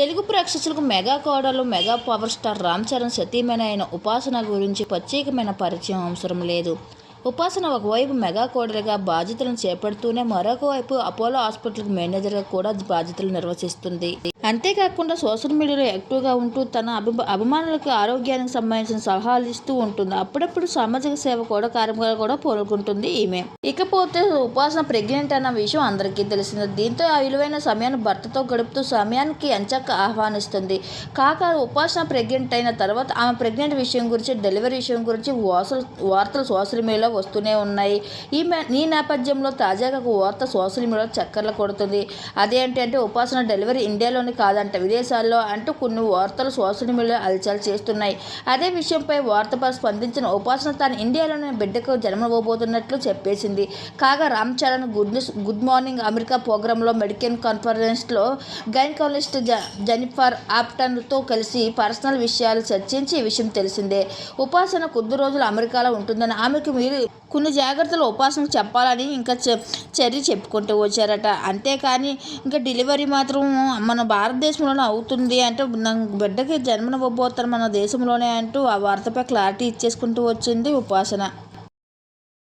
తెలుగు ప్రేక్షకులకు మెగా కోడలు mega power star Ram Charan సతీమైన అయిన ఉపాసన గురించి ప్రత్యేకమైన పరిచయం అవసరం లేదు. ఉపాసన ఒకవైపు మెగా కోడలుగా బాధ్యతలను చేపడుతూనే మరొక వైపు అపోలో హాస్పిటల్కి మేనేజర్గా కూడా బాధ్యతలు నిర్వహిస్తుంది. అంతేకాకుండా సోషల్ మీడియాలో యాక్టివ్గా ఉంటూ తన అభి అభిమానులకు ఆరోగ్యానికి సంబంధించిన సలహాలు ఇస్తూ ఉంటుంది. అప్పుడప్పుడు సామాజిక సేవ కూడా కార్యక్రమాలు కూడా పాల్గొంటుంది ఈమె. ఇకపోతే ఉపాసన ప్రెగ్నెంట్ అన్న విషయం అందరికీ తెలిసింది. దీంతో ఆ విలువైన సమయాన్ని భర్తతో గడుపుతూ సమయానికి అంచక్క ఆహ్వానిస్తుంది. కాక ఉపాసన ప్రెగ్నెంట్ అయిన తర్వాత ఆమె ప్రెగ్నెంట్ విషయం గురించి డెలివరీ విషయం గురించి వార్తలు వార్తలు సోషల్ మీడియాలో వస్తూనే ఉన్నాయి. ఈమె ఈ నేపథ్యంలో తాజాగా ఒక వార్త సోషల్ మీడియాలో చక్కర్లు కొడుతుంది. అదేంటి అంటే ఉపాసన డెలివరీ ఇండియాలోని కాదంట. విదేశాల్లో అంటూ కొన్ని వార్తలు సోషల్ మీడియాలో అలచాలు చేస్తున్నాయి. అదే విషయంపై వార్తపై స్పందించిన ఉపాసన తాను ఇండియాలోని బిడ్డకు జన్మబోతున్నట్లు చెప్పేసింది. కాగా Ram Charan good good morning America ప్రోగ్రాంలో మెడికల్ కాన్ఫరెన్స్లో గైనకాలజిస్ట్ జ జెనిఫర్ ఆప్టన్తో కలిసి పర్సనల్ విషయాలు చర్చించి ఈ విషయం తెలిసిందే. ఉపాసన కొద్ది రోజులు అమెరికాలో ఉంటుందని ఆమెకు మీరు కొన్ని జాగ్రత్తలు ఉపాసనకు చెప్పాలని ఇంకా చర్య చెప్పుకుంటూ వచ్చారట. అంతేకాని ఇంకా డెలివరీ మాత్రం మన భారతదేశంలోనే అవుతుంది అంటే నా బిడ్డకి జన్మనివ్వబోతారు మన దేశంలోనే అంటూ ఆ వార్తపై క్లారిటీ ఇచ్చేసుకుంటూ వచ్చింది ఉపాసన.